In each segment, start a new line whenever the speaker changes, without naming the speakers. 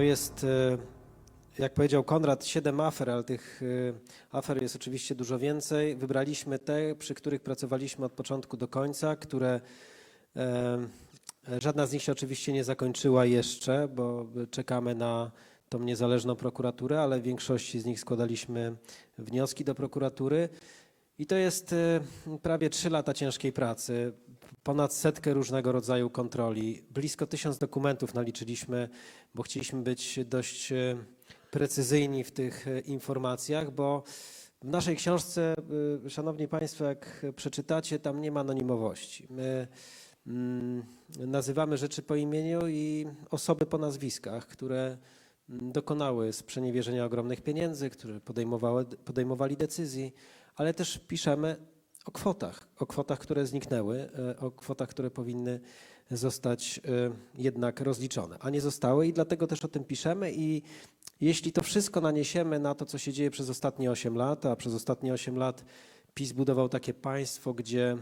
jest, e, jak powiedział Konrad, siedem afer, ale tych e, afer jest oczywiście dużo więcej. Wybraliśmy te, przy których pracowaliśmy od początku do końca, które e, żadna z nich się oczywiście nie zakończyła jeszcze, bo czekamy na tą niezależną prokuraturę, ale w większości z nich składaliśmy wnioski do prokuratury. I to jest e, prawie trzy lata ciężkiej pracy, ponad setkę różnego rodzaju kontroli, blisko tysiąc dokumentów naliczyliśmy, bo chcieliśmy być dość e, precyzyjni w tych e, informacjach, bo w naszej książce, Szanowni Państwo, jak przeczytacie, tam nie ma anonimowości. My mm, nazywamy rzeczy po imieniu i osoby po nazwiskach, które dokonały sprzeniewierzenia ogromnych pieniędzy, które podejmowały, podejmowali decyzji, ale też piszemy o kwotach, o kwotach, które zniknęły, e, o kwotach, które powinny zostać e, jednak rozliczone, a nie zostały i dlatego też o tym piszemy i jeśli to wszystko naniesiemy na to, co się dzieje przez ostatnie 8 lat, a przez ostatnie 8 lat PiS budował takie państwo, gdzie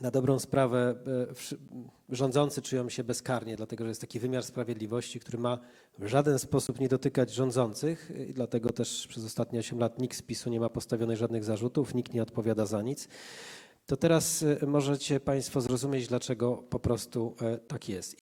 na dobrą sprawę e, rządzący czują się bezkarnie, dlatego że jest taki wymiar sprawiedliwości, który ma w żaden sposób nie dotykać rządzących i dlatego też przez ostatnie 8 lat nikt z PiSu nie ma postawionych żadnych zarzutów, nikt nie odpowiada za nic. To teraz e, możecie Państwo zrozumieć, dlaczego po prostu e, tak jest.